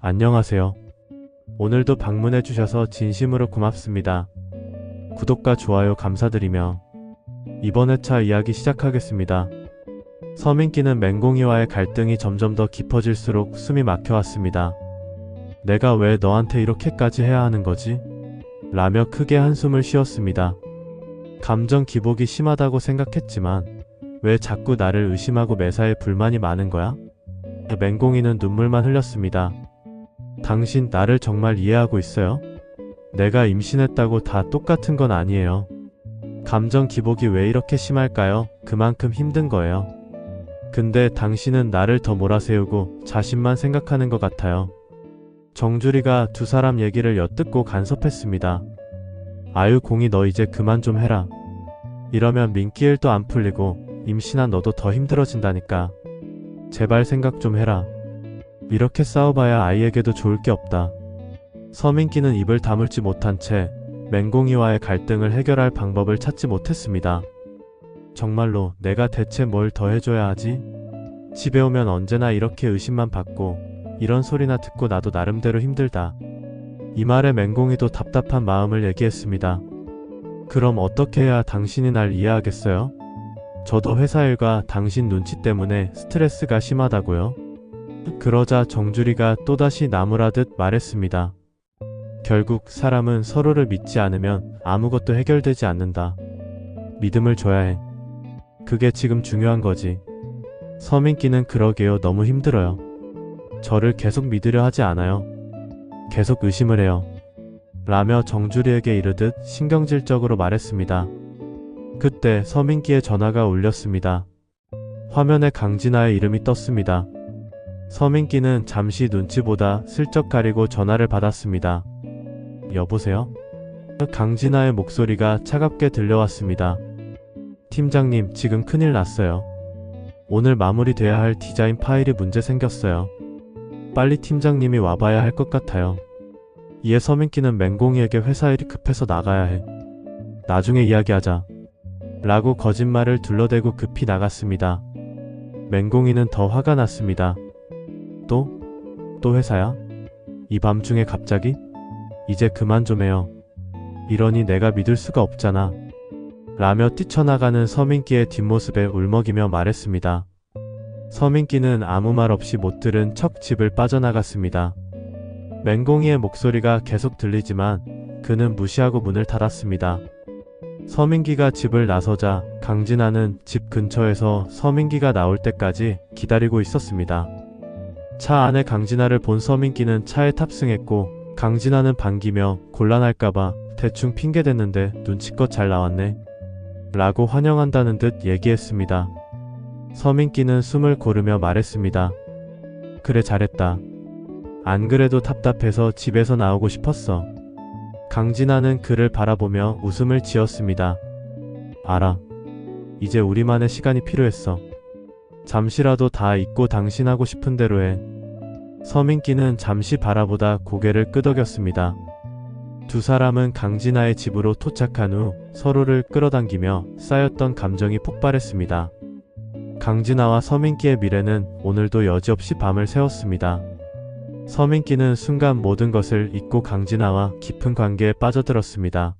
안녕하세요. 오늘도 방문해 주셔서 진심으로 고맙습니다. 구독과 좋아요 감사드리며 이번 회차 이야기 시작하겠습니다. 서민기는 맹공이와의 갈등이 점점 더 깊어질수록 숨이 막혀왔습니다. 내가 왜 너한테 이렇게까지 해야 하는 거지? 라며 크게 한숨을 쉬었습니다. 감정 기복이 심하다고 생각했지만 왜 자꾸 나를 의심하고 매사에 불만이 많은 거야? 맹공이는 눈물만 흘렸습니다. 당신 나를 정말 이해하고 있어요? 내가 임신했다고 다 똑같은 건 아니에요. 감정 기복이 왜 이렇게 심할까요? 그만큼 힘든 거예요. 근데 당신은 나를 더 몰아세우고 자신만 생각하는 것 같아요. 정주리가 두 사람 얘기를 엿듣고 간섭했습니다. 아유 공이 너 이제 그만 좀 해라. 이러면 민기 일도 안 풀리고 임신한 너도 더 힘들어진다니까. 제발 생각 좀 해라. 이렇게 싸워봐야 아이에게도 좋을 게 없다. 서민기는 입을 다물지 못한 채 맹공이와의 갈등을 해결할 방법을 찾지 못했습니다. 정말로 내가 대체 뭘 더 해줘야 하지? 집에 오면 언제나 이렇게 의심만 받고 이런 소리나 듣고 나도 나름대로 힘들다. 이 말에 맹공이도 답답한 마음을 얘기했습니다. 그럼 어떻게 해야 당신이 날 이해하겠어요? 저도 회사 일과 당신 눈치 때문에 스트레스가 심하다고요. 그러자 정주리가 또다시 나무라듯 말했습니다. 결국 사람은 서로를 믿지 않으면 아무것도 해결되지 않는다. 믿음을 줘야 해. 그게 지금 중요한 거지. 서민기는 그러게요. 너무 힘들어요. 저를 계속 믿으려 하지 않아요. 계속 의심을 해요. 라며 정주리에게 이르듯 신경질적으로 말했습니다. 그때 서민기의 전화가 울렸습니다. 화면에 강진아의 이름이 떴습니다. 서민기는 잠시 눈치 보다 슬쩍 가리고 전화를 받았습니다. 여보세요? 강진아의 목소리가 차갑게 들려왔습니다. 팀장님, 지금 큰일 났어요. 오늘 마무리돼야 할 디자인 파일이 문제 생겼어요. 빨리 팀장님이 와봐야 할 것 같아요. 이에 서민기는 맹공이에게 회사 일이 급해서 나가야 해. 나중에 이야기하자. 라고 거짓말을 둘러대고 급히 나갔습니다. 맹공이는 더 화가 났습니다. 또? 또 회사야? 이 밤중에 갑자기? 이제 그만 좀 해요. 이러니 내가 믿을 수가 없잖아. 라며 뛰쳐나가는 서민기의 뒷모습에 울먹이며 말했습니다. 서민기는 아무 말 없이 못 들은 척 집을 빠져나갔습니다. 맹공이의 목소리가 계속 들리지만 그는 무시하고 문을 닫았습니다. 서민기가 집을 나서자 강진아는 집 근처에서 서민기가 나올 때까지 기다리고 있었습니다. 차 안에 강진아를 본 서민기는 차에 탑승했고 강진아는 반기며 곤란할까봐 대충 핑계댔는데 눈치껏 잘 나왔네. 라고 환영한다는 듯 얘기했습니다. 서민기는 숨을 고르며 말했습니다. 그래 잘했다. 안 그래도 답답해서 집에서 나오고 싶었어. 강진아는 그를 바라보며 웃음을 지었습니다. 알아. 이제 우리만의 시간이 필요했어. 잠시라도 다 잊고 당신 하고 싶은 대로 해. 서민기는 잠시 바라보다 고개를 끄덕였습니다. 두 사람은 강진아의 집으로 도착한 후 서로를 끌어당기며 쌓였던 감정이 폭발했습니다. 강진아와 서민기의 미래는 오늘도 여지없이 밤을 새웠습니다. 서민기는 순간 모든 것을 잊고 강진아와 깊은 관계에 빠져들었습니다.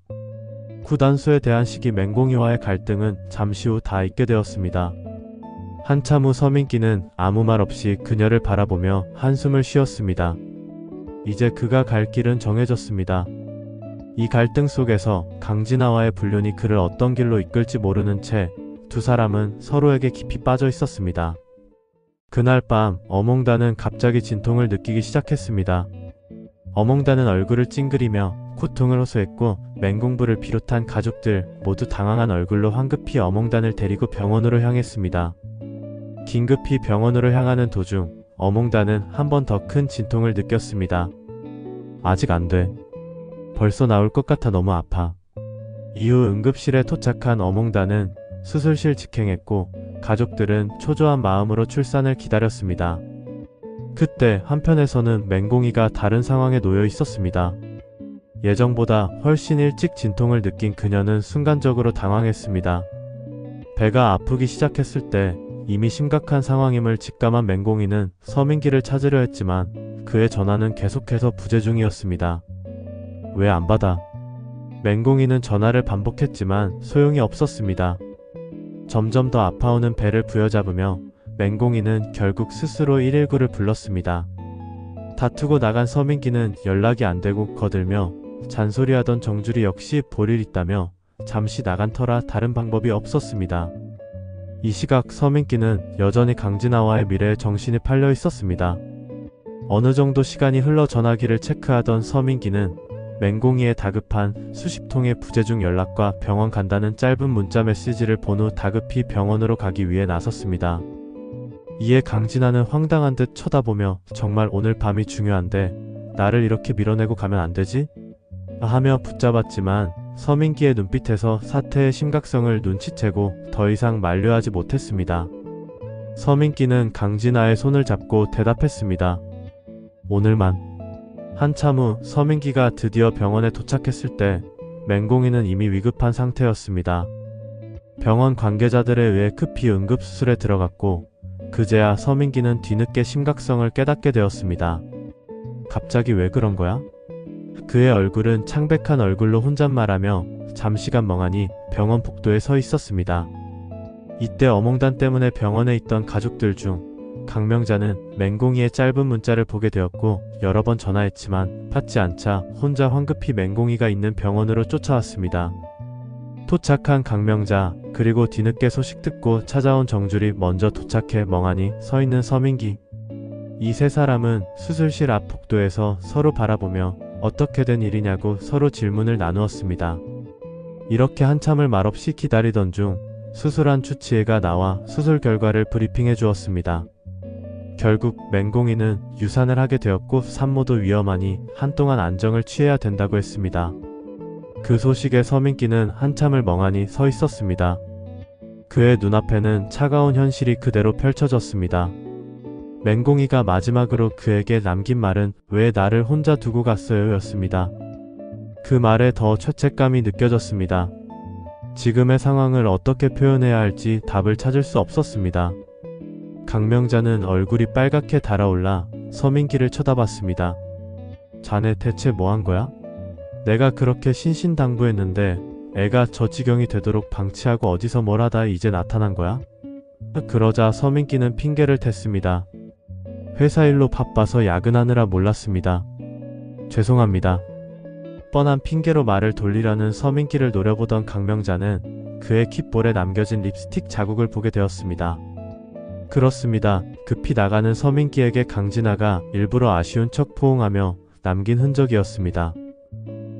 구단수에 대한 시기 맹공이와의 갈등은 잠시 후 다 잊게 되었습니다. 한참 후 서민기는 아무 말 없이 그녀를 바라보며 한숨을 쉬었습니다. 이제 그가 갈 길은 정해졌습니다. 이 갈등 속에서 강진아와의 불륜이 그를 어떤 길로 이끌지 모르는 채 두 사람은 서로에게 깊이 빠져 있었습니다. 그날 밤 어몽다는 갑자기 진통을 느끼기 시작했습니다. 어몽다는 얼굴을 찡그리며 고통을 호소했고 맹공부를 비롯한 가족들 모두 당황한 얼굴로 황급히 어몽단을 데리고 병원으로 향했습니다. 긴급히 병원으로 향하는 도중 어몽다는 한 번 더 큰 진통을 느꼈습니다. 아직 안 돼. 벌써 나올 것 같아 너무 아파. 이후 응급실에 도착한 어몽다는 수술실 직행했고 가족들은 초조한 마음으로 출산을 기다렸습니다. 그때 한편에서는 맹공이가 다른 상황에 놓여 있었습니다. 예정보다 훨씬 일찍 진통을 느낀 그녀는 순간적으로 당황했습니다. 배가 아프기 시작했을 때 이미 심각한 상황임을 직감한 맹공이는 서민기를 찾으려 했지만 그의 전화는 계속해서 부재 중이었습니다. 왜 안 받아? 맹공이는 전화를 반복했지만 소용이 없었습니다. 점점 더 아파오는 배를 부여잡으며 맹공이는 결국 스스로 119를 불렀습니다. 다투고 나간 서민기는 연락이 안 되고 거들며 잔소리하던 정주리 역시 볼일 있다며 잠시 나간 터라 다른 방법이 없었습니다. 이 시각 서민기는 여전히 강진아와의 미래에 정신이 팔려 있었습니다. 어느 정도 시간이 흘러 전화기를 체크하던 서민기는 맹공이의 다급한 수십 통의 부재중 연락과 병원 간다는 짧은 문자 메시지를 본 후 다급히 병원으로 가기 위해 나섰습니다. 이에 강진아는 황당한 듯 쳐다보며 정말 오늘 밤이 중요한데 나를 이렇게 밀어내고 가면 안 되지? 하며 붙잡았지만 서민기의 눈빛에서 사태의 심각성을 눈치채고 더 이상 만류하지 못했습니다. 서민기는 강진아의 손을 잡고 대답했습니다. 오늘만. 한참 후 서민기가 드디어 병원에 도착했을 때 맹공이는 이미 위급한 상태였습니다. 병원 관계자들에 의해 급히 응급수술에 들어갔고 그제야 서민기는 뒤늦게 심각성을 깨닫게 되었습니다. 갑자기 왜 그런 거야? 그의 얼굴은 창백한 얼굴로 혼잣말하며 잠시간 멍하니 병원 복도에 서 있었습니다. 이때 어몽단 때문에 병원에 있던 가족들 중 강명자는 맹공이의 짧은 문자를 보게 되었고 여러 번 전화했지만 받지 않자 혼자 황급히 맹공이가 있는 병원으로 쫓아왔습니다. 도착한 강명자 그리고 뒤늦게 소식 듣고 찾아온 정줄이 먼저 도착해 멍하니 서 있는 서민기 이 세 사람은 수술실 앞 복도에서 서로 바라보며 어떻게 된 일이냐고 서로 질문을 나누었습니다. 이렇게 한참을 말없이 기다리던 중 수술한 추치애가 나와 수술 결과를 브리핑해 주었습니다. 결국 맹공이는 유산을 하게 되었고 산모도 위험하니 한동안 안정을 취해야 된다고 했습니다. 그 소식에 서민기는 한참을 멍하니 서 있었습니다. 그의 눈앞에는 차가운 현실이 그대로 펼쳐졌습니다. 맹공이가 마지막으로 그에게 남긴 말은 왜 나를 혼자 두고 갔어요 였습니다. 그 말에 더 죄책감이 느껴졌습니다. 지금의 상황을 어떻게 표현해야 할지 답을 찾을 수 없었습니다. 강명자는 얼굴이 빨갛게 달아올라 서민기를 쳐다봤습니다. 자네 대체 뭐 한 거야? 내가 그렇게 신신당부했는데 애가 저 지경이 되도록 방치하고 어디서 뭘 하다 이제 나타난 거야? 그러자 서민기는 핑계를 댔습니다. 회사 일로 바빠서 야근하느라 몰랐습니다. 죄송합니다. 뻔한 핑계로 말을 돌리려는 서민기를 노려보던 강명자는 그의 킥볼에 남겨진 립스틱 자국을 보게 되었습니다. 그렇습니다. 급히 나가는 서민기에게 강진아가 일부러 아쉬운 척 포옹하며 남긴 흔적이었습니다.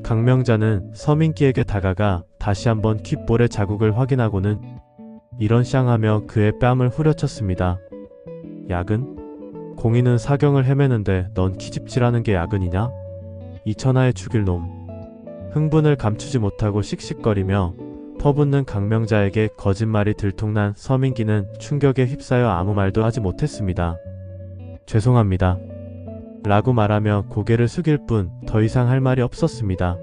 강명자는 서민기에게 다가가 다시 한번 킥볼의 자국을 확인하고는 이런 쌍하며 그의 뺨을 후려쳤습니다. 야근? 공인은 사경을 헤매는데 넌 키집질하는 게 야근이냐? 이 천하에 죽일 놈. 흥분을 감추지 못하고 씩씩거리며 퍼붓는 강명자에게 거짓말이 들통난 서민기는 충격에 휩싸여 아무 말도 하지 못했습니다. 죄송합니다. 라고 말하며 고개를 숙일 뿐 더 이상 할 말이 없었습니다.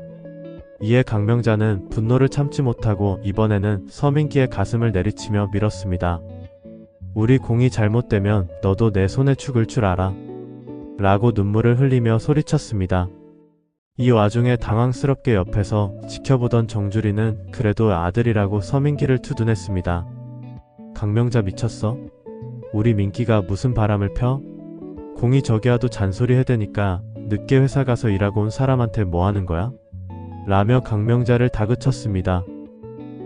이에 강명자는 분노를 참지 못하고 이번에는 서민기의 가슴을 내리치며 밀었습니다. 우리 공이 잘못되면 너도 내 손에 죽을 줄 알아. 라고 눈물을 흘리며 소리쳤습니다. 이 와중에 당황스럽게 옆에서 지켜보던 정주리는 그래도 아들이라고 서민기를 투둔했습니다. 강명자 미쳤어? 우리 민기가 무슨 바람을 펴? 공이 저기와도 잔소리 해대니까 늦게 회사 가서 일하고 온 사람한테 뭐 하는 거야? 라며 강명자를 다그쳤습니다.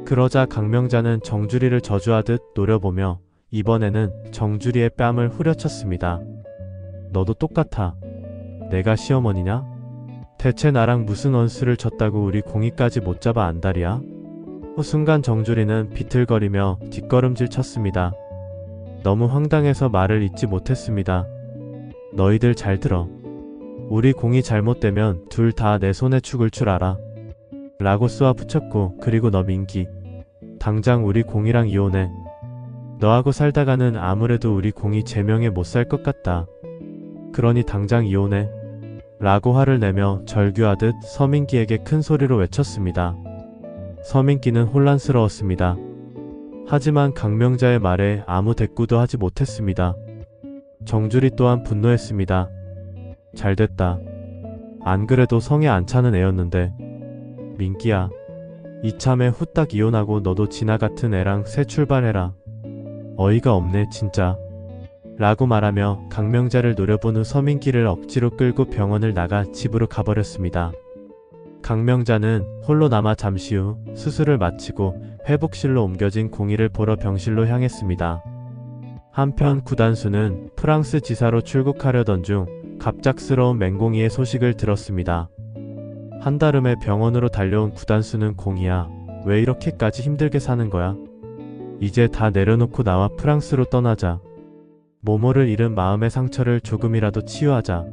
그러자 강명자는 정주리를 저주하듯 노려보며 이번에는 정주리의 뺨을 후려쳤습니다. 너도 똑같아. 내가 시어머니냐? 대체 나랑 무슨 언수를 쳤다고 우리 공이까지 못 잡아 안달이야? 순간 정주리는 비틀거리며 뒷걸음질 쳤습니다. 너무 황당해서 말을 잇지 못했습니다. 너희들 잘 들어. 우리 공이 잘못되면 둘 다 내 손에 죽을 줄 알아. 라고 쏘아 붙였고 그리고 너 민기. 당장 우리 공이랑 이혼해. 너하고 살다가는 아무래도 우리 공이 제명에 못 살 것 같다. 그러니 당장 이혼해. 라고 화를 내며 절규하듯 서민기에게 큰 소리로 외쳤습니다. 서민기는 혼란스러웠습니다. 하지만 강명자의 말에 아무 대꾸도 하지 못했습니다. 정주리 또한 분노했습니다. 잘됐다. 안 그래도 성에 안 차는 애였는데. 민기야. 이참에 후딱 이혼하고 너도 진아 같은 애랑 새 출발해라. 어이가 없네, 진짜. 라고 말하며 강명자를 노려본 후 서민기를 억지로 끌고 병원을 나가 집으로 가버렸습니다. 강명자는 홀로 남아 잠시 후 수술을 마치고 회복실로 옮겨진 공의를 보러 병실로 향했습니다. 한편 구단수는 프랑스 지사로 출국하려던 중 갑작스러운 맹공이의 소식을 들었습니다. 한달음에 병원으로 달려온 구단수는 공이야. 왜 이렇게까지 힘들게 사는 거야? 이제 다 내려놓고 나와 프랑스로 떠나자. 모모를 잃은 마음의 상처를 조금이라도 치유하자.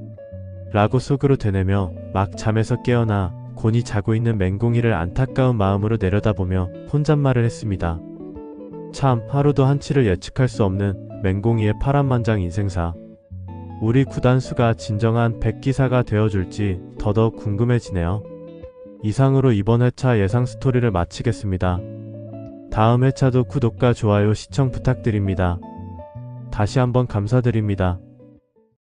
라고 속으로 되뇌며 막 잠에서 깨어나 곤히 자고 있는 맹공이를 안타까운 마음으로 내려다보며 혼잣말을 했습니다. 참 하루도 한치를 예측할 수 없는 맹공이의 파란만장 인생사. 우리 구단수가 진정한 백기사가 되어줄지 더더욱 궁금해지네요. 이상으로 이번 회차 예상 스토리를 마치겠습니다. 다음 회차도 구독과 좋아요 시청 부탁드립니다. 다시 한번 감사드립니다.